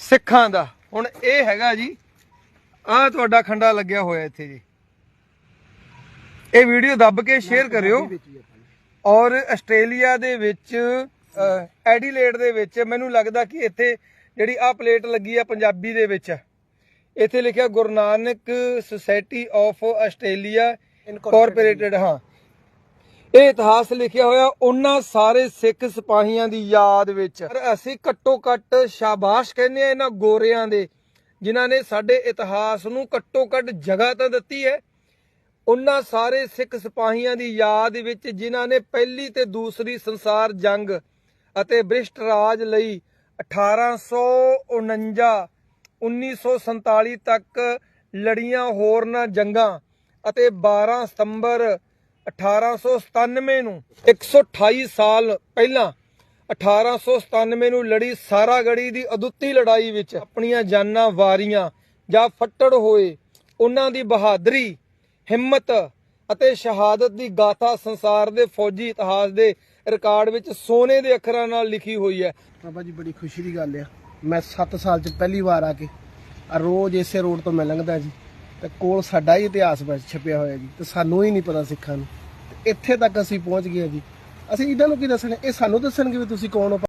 ਸਿੱਖਾਂ ਦਾ। ਹੁਣ ਇਹ ਹੈਗਾ ਜੀ ਆਹ ਤੁਹਾਡਾ ਖੰਡਾ ਲੱਗਿਆ ਹੋਇਆ ਇੱਥੇ ਜੀ। ਇਹ ਵੀਡੀਓ ਦੱਬ ਕੇ ਸ਼ੇਅਰ ਕਰਿਓ। ਔਰ ਆਸਟ੍ਰੇਲੀਆ ਦੇ ਵਿੱਚ ਐਡੀਲੇਡ ਦੇ ਵਿੱਚ ਮੈਨੂੰ ਲੱਗਦਾ ਕਿ ਇੱਥੇ ਜਿਹੜੀ ਆ ਪਲੇਟ ਲੱਗੀ ਆ ਪੰਜਾਬੀ ਦੇ ਵਿੱਚ। ਇੱਥੇ ਲਿਖਿਆ Guru Nanak society of Australia incorporated ਹਾਂ। ਇਹ ਇਤਿਹਾਸ ਲਿਖਿਆ ਹੋਇਆ ਉਹਨਾਂ ਸਾਰੇ ਸਿੱਖ ਸਿਪਾਹੀਆਂ ਦੀ ਯਾਦ ਵਿੱਚ। ਪਰ ਅਸੀਂ ਘੱਟੋ ਘੱਟ ਸ਼ਾਬਾਸ਼ ਕਹਿੰਦੇ ਆ ਇਹਨਾਂ ਗੋਰਿਆਂ ਦੇ, ਜਿਨ੍ਹਾਂ ਨੇ ਸਾਡੇ ਇਤਿਹਾਸ ਨੂੰ ਘੱਟੋ ਘੱਟ ਜਗ੍ਹਾ ਤਾਂ ਦਿੱਤੀ ਹੈ। ਉਹਨਾਂ ਸਾਰੇ ਸਿੱਖ ਸਿਪਾਹੀਆਂ ਦੀ ਯਾਦ ਵਿੱਚ ਜਿਨ੍ਹਾਂ ਨੇ ਪਹਿਲੀ ਤੇ ਦੂਸਰੀ ਸੰਸਾਰ ਜੰਗ ਅਤੇ ਬ੍ਰਿਸ਼ਟ ਰਾਜ ਲਈ 1849 1947 ਤੱਕ ਲੜੀਆਂ ਹੋਰਨਾਂ ਜੰਗਾਂ ਅਤੇ 12 ਸਤੰਬਰ 1897 ਨੂੰ 128 ਸਾਲ ਪਹਿਲਾਂ 1897 ਨੂੰ ਲੜੀ ਸਾਰਾਗੜੀ ਦੀ ਅਦੁੱਤੀ ਲੜਾਈ ਵਿੱਚ ਆਪਣੀਆਂ ਜਾਨਾਂ ਵਾਰੀਆਂ ਜਾਂ ਫੱਟੜ ਹੋਏ। ਉਹਨਾਂ ਦੀ ਬਹਾਦਰੀ, ਹਿੰਮਤ ਅਤੇ ਸ਼ਹਾਦਤ ਦੀ ਗਾਥਾ ਸੰਸਾਰ ਦੇ ਫੌਜੀ ਇਤਿਹਾਸ ਦੇ ਰਿਕਾਰਡ ਵਿੱਚ ਸੋਨੇ ਦੇ ਅੱਖਰਾਂ ਨਾਲ ਲਿਖੀ ਹੋਈ ਹੈ। ਬਾਬਾ ਜੀ, ਬੜੀ ਖੁਸ਼ੀ ਦੀ ਗੱਲ ਆ। ਮੈਂ 7 ਸਾਲ ਚ ਪਹਿਲੀ ਵਾਰ ਆ ਕੇ ਰੋਜ਼ ਇਸੇ ਰੋਡ ਤੋਂ ਮੈਂ ਲੰਘਦਾ ਜੀ। ਤੇ ਕੋਲ ਸਾਡਾ ਹੀ ਇਤਿਹਾਸ ਵਿੱਚ ਛਪਿਆ ਹੋਇਆ ਜੀ, ਤੇ ਸਾਨੂੰ ਹੀ ਨਹੀਂ ਪਤਾ ਸਿੱਖਾਂ ਨੂੰ। ਤੇ ਇੱਥੇ ਤੱਕ ਅਸੀਂ ਪਹੁੰਚ ਗਏ ਜੀ। ਅਸੀਂ ਇਹਨਾਂ ਨੂੰ ਕੀ ਦੱਸਣਾ? ਇਹ ਸਾਨੂੰ ਦੱਸਣਗੇ ਵੀ ਤੁਸੀਂ ਕੌਣ ਹੋ?